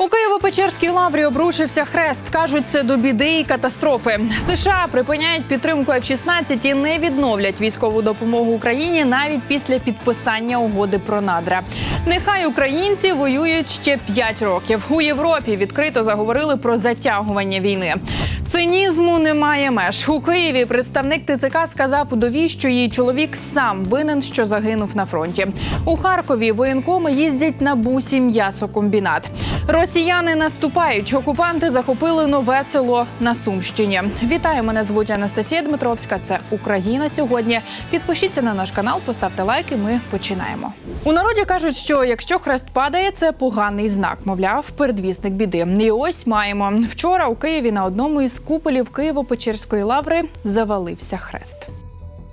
У Києво-Печерській лаврі обрушився хрест. кажуть, це до біди і катастрофи. США припиняють підтримку F-16 і не відновлять військову допомогу Україні навіть після підписання угоди про надра. Нехай українці воюють ще 5 років. У Європі відкрито заговорили про затягування війни. Цинізму немає меж. У Києві представник ТЦК сказав удові, що її чоловік сам винен, що загинув на фронті. У Харкові воєнкоми їздять на бусі м'ясокомбінат. Росіяни наступають. Окупанти захопили нове село на Сумщині. Вітаю, мене звуть Анастасія Дмитровська. Це Україна сьогодні. Підпишіться на наш канал, поставте лайк, і ми починаємо. У народі кажуть, що якщо хрест падає, це поганий знак. Мовляв, передвісник біди. І ось маємо вчора у Києві на одному із куполів Києво-Печерської лаври завалився хрест.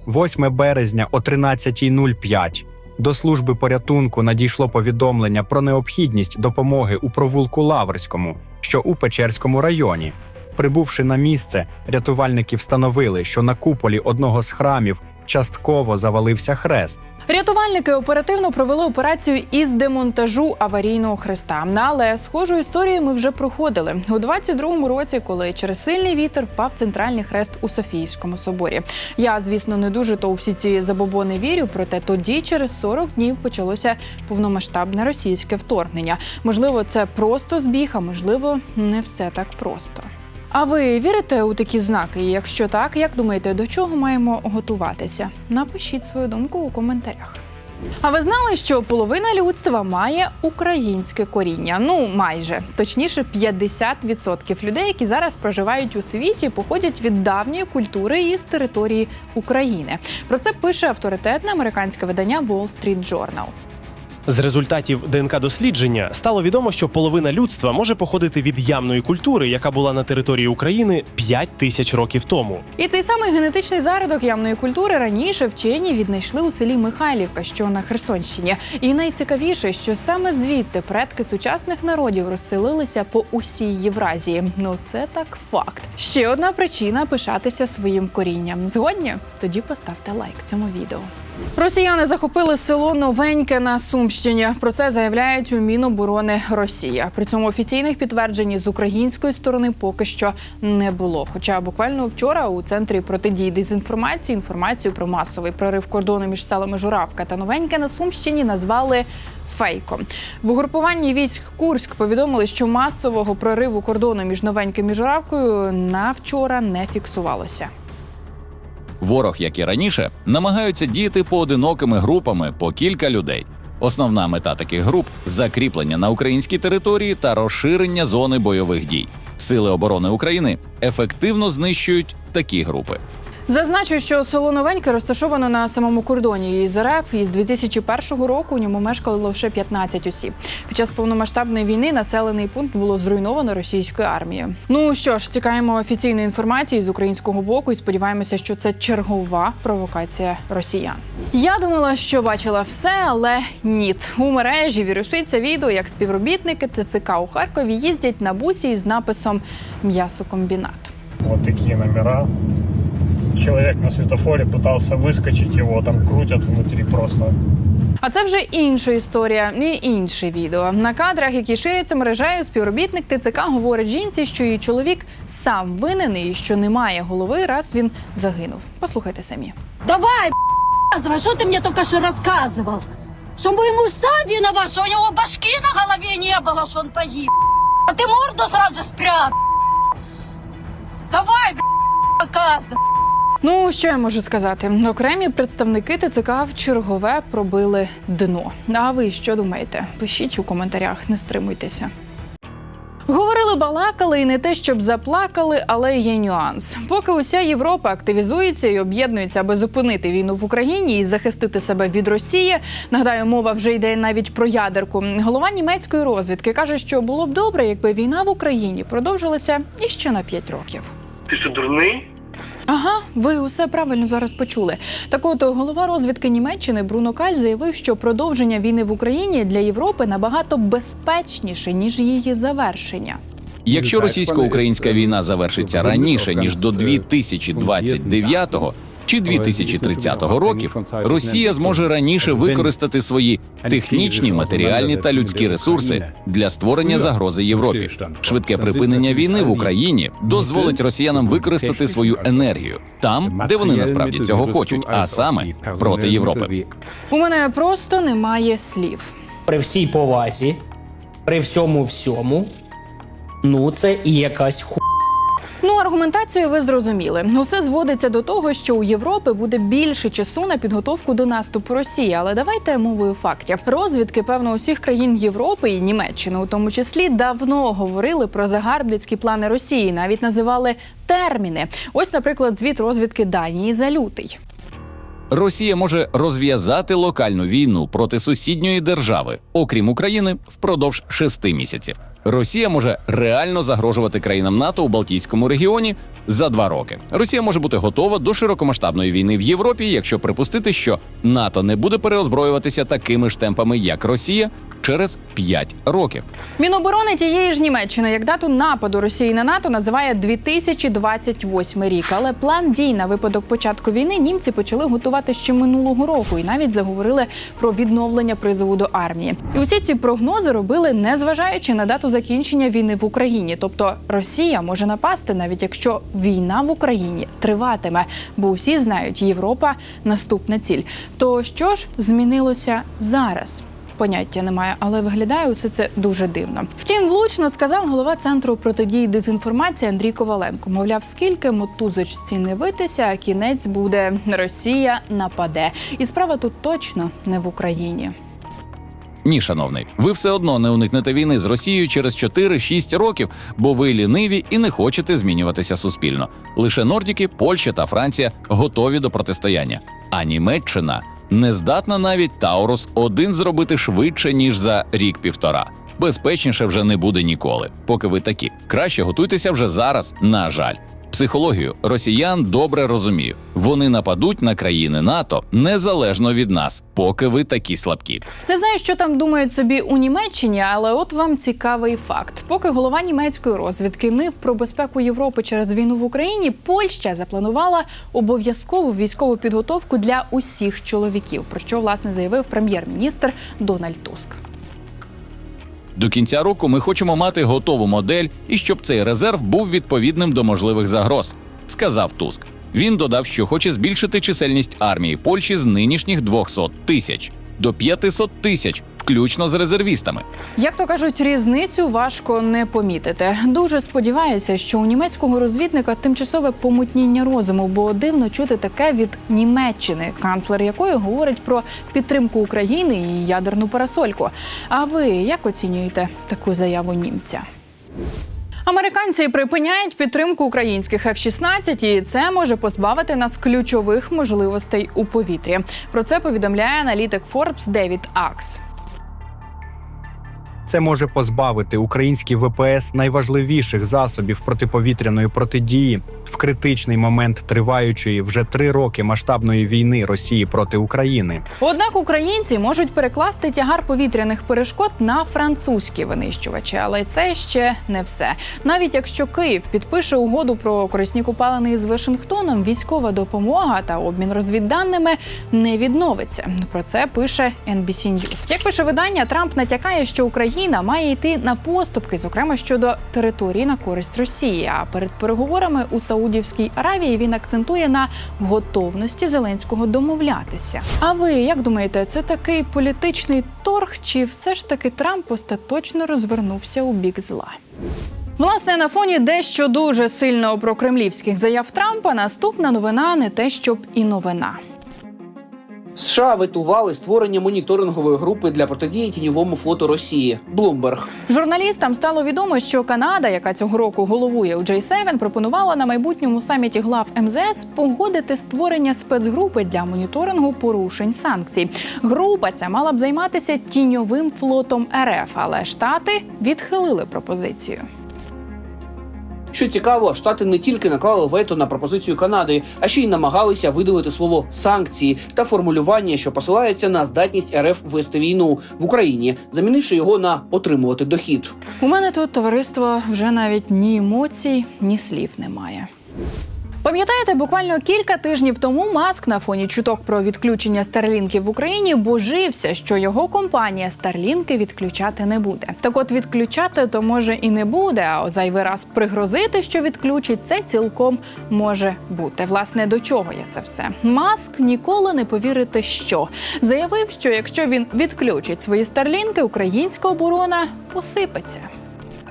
8 березня о 13.05 до служби порятунку надійшло повідомлення про необхідність допомоги у провулку Лаврському, що у Печерському районі. Прибувши на місце, рятувальники встановили, що на куполі одного з храмів частково завалився хрест. Рятувальники оперативно провели операцію із демонтажу аварійного хреста. Але схожу історію ми вже проходили у 22-му році, коли через сильний вітер впав центральний хрест у Софіївському соборі. Я, звісно, не дуже то у всі ці забобони вірю, проте тоді, через 40 днів, почалося повномасштабне російське вторгнення. Можливо, це просто збіг, а можливо, не все так просто. А ви вірите у такі знаки? Якщо так, як думаєте, до чого маємо готуватися? Напишіть свою думку у коментарях. А ви знали, що половина людства має українське коріння? Ну майже точніше, 50% людей, які зараз проживають у світі, походять від давньої культури і з території України. Про це пише авторитетне американське видання Wall Street Journal. З результатів ДНК дослідження стало відомо, що половина людства може походити від ямної культури, яка була на території України 5 тисяч років тому. І цей самий генетичний зародок ямної культури раніше вчені віднайшли у селі Михайлівка, що на Херсонщині. І найцікавіше, що саме звідти предки сучасних народів розселилися по усій Євразії. Ну це так факт. Ще одна причина пишатися своїм корінням. Згодні? Тоді поставте лайк цьому відео. Росіяни захопили село Новеньке на Сумщині. Про це заявляють у Міноборони Росія. При цьому офіційних підтверджень з української сторони поки що не було. Хоча буквально вчора у центрі протидії дезінформації інформацію про масовий прорив кордону між селами Журавка та Новеньке на Сумщині назвали. Фейком в угрупуванні військ Курськ повідомили, що масового прориву кордону між новеньким і Журавкою на вчора не фіксувалося. Ворог, як і раніше, намагаються діяти поодинокими групами по кілька людей. Основна мета таких груп закріплення на українській території та розширення зони бойових дій. Сили оборони України ефективно знищують такі групи. Зазначу, що село Новеньке розташовано на самому кордоні із РФ, і з 2001 року у ньому мешкало лише 15 осіб. Під час повномасштабної війни населений пункт було зруйновано російською армією. Ну що ж, чекаємо офіційної інформації з українського боку і сподіваємося, що це чергова провокація росіян. Я думала, що бачила все, але ніт. У мережі віруситься відео, як співробітники ТЦК у Харкові їздять на бусі із написом М'ясокомбінат. Вот такие номера Человек на светофоре пытался выскочить, его там крутят внутри просто. А це вже інша історія і інше відео. На кадрах, які ширяться мережею, співробітник ТЦК говорить жінці, що її чоловік сам винен і що немає голови, раз він загинув. Послухайте самі. Давай, рассказывай, что ты мне только что рассказывал? Что мой муж сам виноват, что у него башки на голове не было, что он погиб. А ты морду сразу спрятал. Давай, показывай. Ну що я можу сказати? Окремі представники ТЦК в чергове пробили дно. А ви що думаєте? Пишіть у коментарях, не стримуйтеся. Говорили, балакали і не те, щоб заплакали, але є нюанс. Поки уся Європа активізується і об'єднується, аби зупинити війну в Україні і захистити себе від Росії. Нагадаю, мова вже йде навіть про ядерку. Голова німецької розвідки каже, що було б добре, якби війна в Україні продовжилася іще на 5 років. Ты что, дурный? Ага, ви усе правильно зараз почули. Так от голова розвідки Німеччини Бруно Каль заявив, що продовження війни в Україні для Європи набагато безпечніше ніж її завершення. Якщо російсько-українська війна завершиться раніше ніж до 2029-го, чи 2030 років Росія зможе раніше використати свої технічні, матеріальні та людські ресурси для створення загрози Європі. Швидке припинення війни в Україні дозволить росіянам використати свою енергію там, де вони насправді цього хочуть, а саме проти Європи. У мене просто немає слів. при всій повазі, при всьому всьому, ну це і якась ху. Ну, аргументацію ви зрозуміли. Усе зводиться до того, що у Європи буде більше часу на підготовку до наступу Росії. Але давайте мовою фактів. Розвідки, певно, усіх країн Європи і Німеччини, у тому числі, давно говорили про загарбницькі плани Росії, навіть називали терміни. Ось, наприклад, звіт розвідки Данії за лютий. Росія може розв'язати локальну війну проти сусідньої держави, окрім України, впродовж шести місяців. Росія може реально загрожувати країнам НАТО у Балтійському регіоні за два роки. Росія може бути готова до широкомасштабної війни в Європі, якщо припустити, що НАТО не буде переозброюватися такими ж темпами, як Росія, через п'ять років. Міноборони тієї ж Німеччини як дату нападу Росії на НАТО називає 2028 рік. Але план дій на випадок початку війни німці почали готувати ще минулого року і навіть заговорили про відновлення призову до армії. І усі ці прогнози робили незважаючи на дату закінчення війни в Україні. Тобто Росія може напасти, навіть якщо війна в Україні триватиме, бо усі знають, Європа наступна ціль. То що ж змінилося зараз? Поняття немає, але виглядає усе це дуже дивно. Втім, влучно сказав голова центру протидії дезінформації Андрій Коваленко. Мовляв, скільки мотузочці не витися, а кінець буде Росія нападе. І справа тут точно не в Україні. Ні, шановний, ви все одно не уникнете війни з Росією через 4-6 років, бо ви ліниві і не хочете змінюватися суспільно. Лише Нордіки, Польща та Франція готові до протистояння. А Німеччина не здатна навіть Таурус один зробити швидше ніж за рік-півтора. Безпечніше вже не буде ніколи. Поки ви такі. Краще готуйтеся вже зараз. На жаль. Психологію росіян добре розумію. Вони нападуть на країни НАТО незалежно від нас, поки ви такі слабкі. Не знаю, що там думають собі у Німеччині, але от вам цікавий факт. Поки голова німецької розвідки нив про безпеку Європи через війну в Україні, Польща запланувала обов'язкову військову підготовку для усіх чоловіків, про що власне заявив прем'єр-міністр Дональд Туск. До кінця року ми хочемо мати готову модель і щоб цей резерв був відповідним до можливих загроз, сказав Туск. Він додав, що хоче збільшити чисельність армії Польщі з нинішніх 200 тисяч до 500 тисяч, включно з резервістами. Як то кажуть, різницю важко не помітити. Дуже сподіваюся, що у німецького розвідника тимчасове помутніння розуму, бо дивно чути таке від Німеччини, канцлер якої говорить про підтримку України і ядерну парасольку. А ви як оцінюєте таку заяву німця? Американці припиняють підтримку українських F-16, і це може позбавити нас ключових можливостей у повітрі. Про це повідомляє аналітик Forbes Девід Акс. Це може позбавити український ВПС найважливіших засобів протиповітряної протидії в критичний момент триваючої вже три роки масштабної війни Росії проти України. Однак українці можуть перекласти тягар повітряних перешкод на французькі винищувачі, але це ще не все. Навіть якщо Київ підпише угоду про корисні купалини з Вашингтоном, військова допомога та обмін розвідданими не відновиться. Про це пише NBC News. Як пише видання, Трамп натякає, що Україна має йти на поступки, зокрема щодо території на користь Росії. А перед переговорами у Саудівській Аравії він акцентує на готовності Зеленського домовлятися. А ви як думаєте, це такий політичний торг, чи все ж таки Трамп остаточно розвернувся у бік зла? Власне, на фоні дещо дуже сильно прокремлівських заяв Трампа наступна новина не те, щоб і новина. США ветували створення моніторингової групи для протидії тіньовому флоту Росії. Блумберг. Журналістам стало відомо, що Канада, яка цього року головує у J7, пропонувала на майбутньому саміті глав МЗС погодити створення спецгрупи для моніторингу порушень санкцій. Група ця мала б займатися тіньовим флотом РФ, але штати відхилили пропозицію. Що цікаво, штати не тільки наклали вето на пропозицію Канади, а ще й намагалися видалити слово санкції та формулювання, що посилається на здатність РФ вести війну в Україні, замінивши його на отримувати дохід. У мене тут товариство вже навіть ні емоцій, ні слів немає. Пам'ятаєте, буквально кілька тижнів тому Маск на фоні чуток про відключення старлінків в Україні божився, що його компанія старлінки відключати не буде. Так от відключати то може і не буде. А от зайвий раз пригрозити, що відключить, це цілком може бути. Власне, до чого я це все? Маск ніколи не повірите, що заявив, що якщо він відключить свої старлінки, українська оборона посипеться.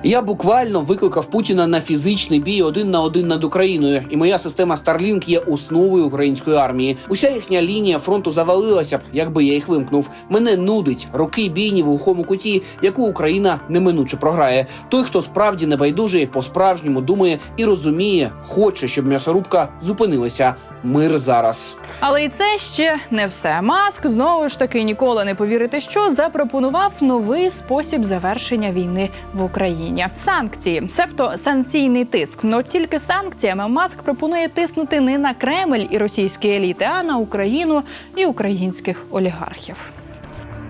Я буквально викликав Путіна на фізичний бій один на один над Україною, і моя система Starlink є основою української армії. Уся їхня лінія фронту завалилася б, якби я їх вимкнув. Мене нудить роки бійні в глухому куті, яку Україна неминуче програє. Той, хто справді небайдужий, по-справжньому думає і розуміє, хоче, щоб м'ясорубка зупинилася. Мир зараз. Але і це ще не все. Маск знову ж таки ніколи не повірите, що запропонував новий спосіб завершення війни в Україні. Санкції, себто санкційний тиск. Но тільки санкціями Маск пропонує тиснути не на Кремль і російські еліти, а на Україну і українських олігархів.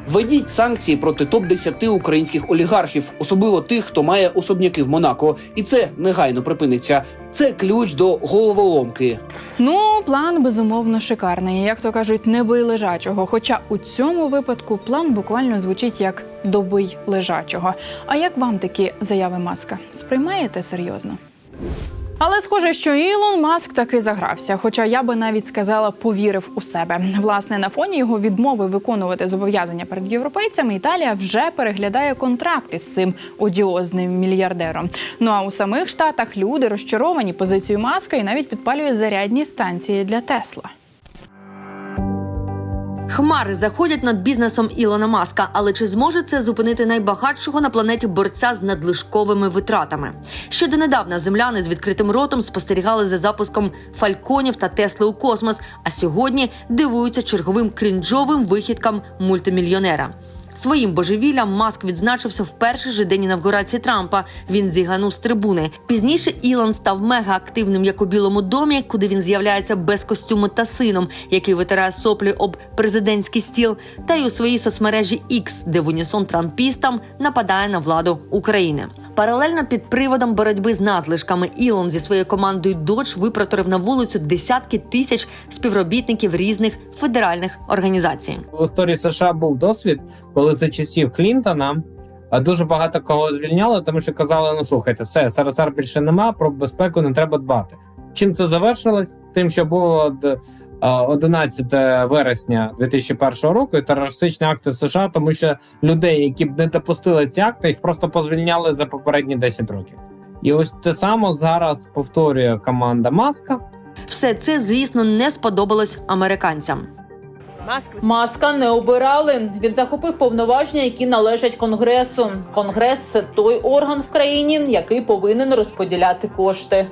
Введіть санкції проти топ 10 українських олігархів, особливо тих, хто має особняки в Монако, і це негайно припиниться. Це ключ до головоломки. Ну, план безумовно шикарний, як то кажуть, не бий лежачого. Хоча у цьому випадку план буквально звучить як добий лежачого. А як вам такі заяви маска? Сприймаєте серйозно? Але схоже, що Ілон Маск таки загрався. Хоча я би навіть сказала, повірив у себе. Власне, на фоні його відмови виконувати зобов'язання перед європейцями, Італія вже переглядає контракти з цим одіозним мільярдером. Ну а у самих штатах люди розчаровані позицією маска і навіть підпалюють зарядні станції для Тесла. Хмари заходять над бізнесом Ілона Маска, але чи зможе це зупинити найбагатшого на планеті борця з надлишковими витратами? Ще донедавна земляни з відкритим ротом спостерігали за запуском фальконів та Тесли у космос, а сьогодні дивуються черговим крінжовим вихідкам мультимільйонера. Своїм божевіллям Маск відзначився в перший же день інавгурації Трампа. Він зіганув з трибуни. Пізніше Ілон став мега активним як у Білому домі, куди він з'являється без костюму та сином, який витирає соплі об президентський стіл, та й у своїй соцмережі X, де в унісон трампістам нападає на владу України. Паралельно під приводом боротьби з надлишками Ілон зі своєю командою Dodge випроторив на вулицю десятки тисяч співробітників різних федеральних організацій. в історії США був досвід, коли за часів Клінтона а, дуже багато кого звільняли, тому що казали: ну слухайте, все СРСР більше нема, про безпеку не треба дбати. Чим це завершилось? Тим, що було 11 вересня 2001 року і терористичні акти в США, тому що людей, які б не допустили ці акти, їх просто позвільняли за попередні 10 років. І ось те саме зараз повторює команда Маска. Все це, звісно, не сподобалось американцям. Маска не обирали. Він захопив повноваження, які належать конгресу. Конгрес це той орган в країні, який повинен розподіляти кошти.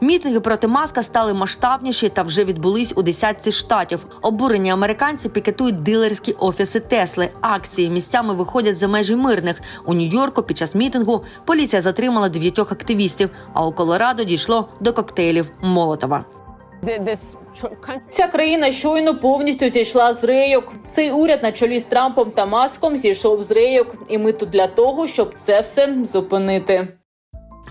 Мітинги проти маска стали масштабніші та вже відбулись у десятці штатів. Обурені американці пікетують дилерські офіси Тесли. Акції місцями виходять за межі мирних. У Нью-Йорку під час мітингу поліція затримала дев'ятьох активістів. А у Колорадо дійшло до коктейлів Молотова. Ця країна щойно повністю зійшла з рейок. Цей уряд на чолі з Трампом та Маском зійшов з рейок, і ми тут для того, щоб це все зупинити.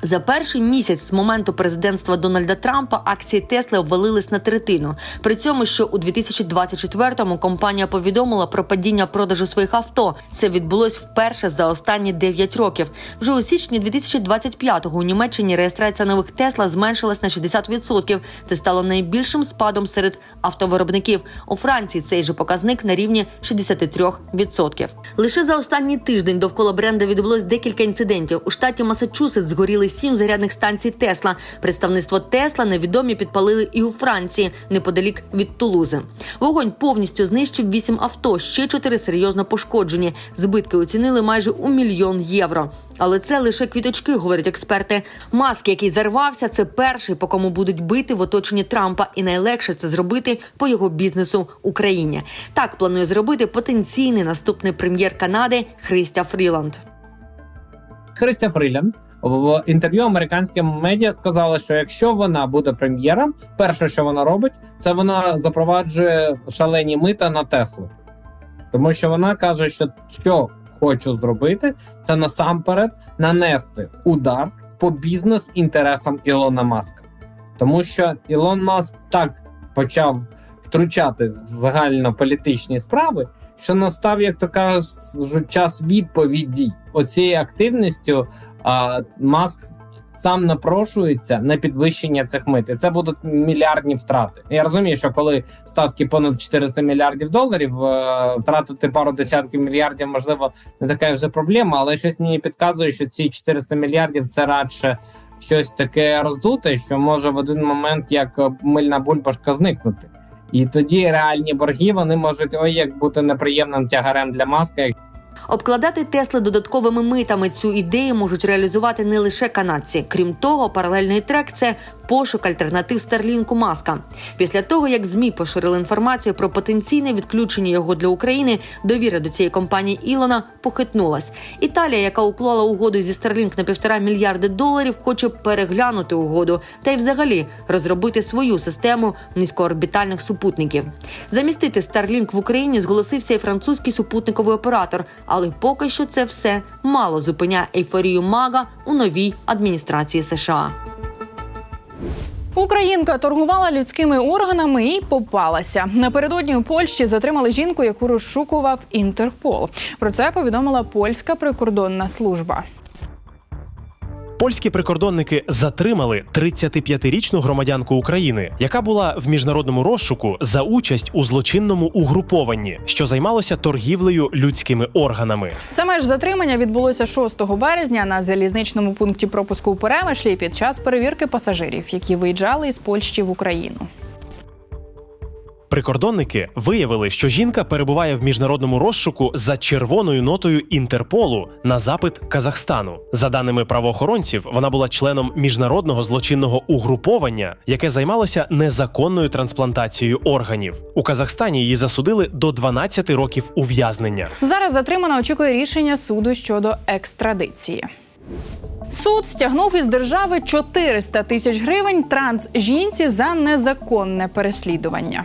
За перший місяць з моменту президентства Дональда Трампа акції Тесли обвалились на третину. При цьому, що у 2024-му компанія повідомила про падіння продажу своїх авто. Це відбулось вперше за останні 9 років. Вже у січні 2025-го у Німеччині реєстрація нових Тесла зменшилась на 60%. Це стало найбільшим спадом серед автовиробників. У Франції цей же показник на рівні 63%. Лише за останній тиждень довкола бренда відбулось декілька інцидентів. У штаті Масачусетс згоріли сім зарядних станцій Тесла. Представництво Тесла невідомі підпалили і у Франції, неподалік від Тулузи. Вогонь повністю знищив вісім авто. Ще чотири серйозно пошкоджені. Збитки оцінили майже у мільйон євро. Але це лише квіточки, говорять експерти. Маск, який зарвався, це перший, по кому будуть бити в оточенні Трампа, і найлегше це зробити по його бізнесу Україні. Так планує зробити потенційний наступний прем'єр Канади Христя Фріланд. Христя Фрілянд в інтерв'ю американським медіа сказала, що якщо вона буде прем'єром, перше, що вона робить, це вона запроваджує шалені мита на Теслу, тому що вона каже, що що хочу зробити, це насамперед нанести удар по бізнес інтересам Ілона Маска. Тому що Ілон Маск так почав втручати загальнополітичні справи, що настав, як то кажуть, час відповіді. Оцією активністю Маск сам напрошується на підвищення цих мит. І це будуть мільярдні втрати. Я розумію, що коли ставки понад 400 мільярдів доларів, е, втратити пару десятків мільярдів, можливо, не така вже проблема, але щось мені підказує, що ці 400 мільярдів це радше щось таке роздуте, що може в один момент як е, мильна бульбашка зникнути. І тоді реальні борги вони можуть ой як бути неприємним тягарем для маска. Обкладати Тесли додатковими митами цю ідею можуть реалізувати не лише канадці. Крім того, паралельний трек це пошук альтернатив Старлінку Маска. Після того, як змі поширили інформацію про потенційне відключення його для України, довіра до цієї компанії Ілона похитнулась. Італія, яка уклала угоду зі Старлінк на півтора мільярди доларів, хоче переглянути угоду та й взагалі розробити свою систему низькоорбітальних супутників. Замістити Старлінк в Україні зголосився і французький супутниковий оператор, але поки що це все мало зупиняє ейфорію мага у новій адміністрації США. Українка торгувала людськими органами і попалася. Напередодні у Польщі затримали жінку, яку розшукував Інтерпол. Про це повідомила польська прикордонна служба. Польські прикордонники затримали 35-річну громадянку України, яка була в міжнародному розшуку за участь у злочинному угрупованні, що займалося торгівлею людськими органами. Саме ж затримання відбулося 6 березня на залізничному пункті пропуску у Перемишлі під час перевірки пасажирів, які виїжджали із Польщі в Україну. Прикордонники виявили, що жінка перебуває в міжнародному розшуку за червоною нотою Інтерполу на запит Казахстану. За даними правоохоронців, вона була членом міжнародного злочинного угруповання, яке займалося незаконною трансплантацією органів. У Казахстані її засудили до 12 років ув'язнення. Зараз затримана очікує рішення суду щодо екстрадиції. Суд стягнув із держави 400 тисяч гривень трансжінці за незаконне переслідування.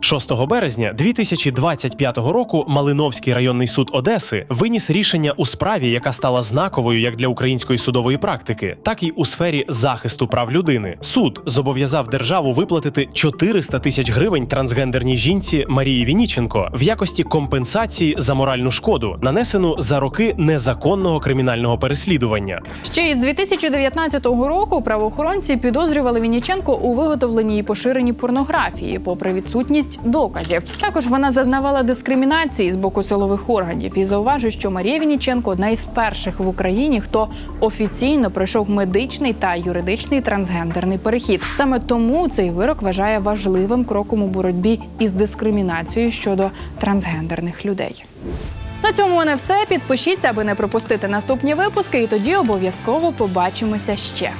6 березня 2025 року Малиновський районний суд Одеси виніс рішення у справі, яка стала знаковою як для української судової практики, так і у сфері захисту прав людини. Суд зобов'язав державу виплатити 400 тисяч гривень трансгендерній жінці Марії Вініченко в якості компенсації за моральну шкоду, нанесену за роки незаконного кримінального переслідування. Ще із 2019 року правоохоронці підозрювали Вінніченко у виготовленні і поширенні порнографії, попри відсутність доказів. Також вона зазнавала дискримінації з боку силових органів і зауважує, що Марія Вінніченко одна із перших в Україні, хто офіційно пройшов медичний та юридичний трансгендерний перехід. Саме тому цей вирок вважає важливим кроком у боротьбі із дискримінацією щодо трансгендерних людей. На цьому мене все. Підпишіться, аби не пропустити наступні випуски, і тоді обов'язково побачимося ще.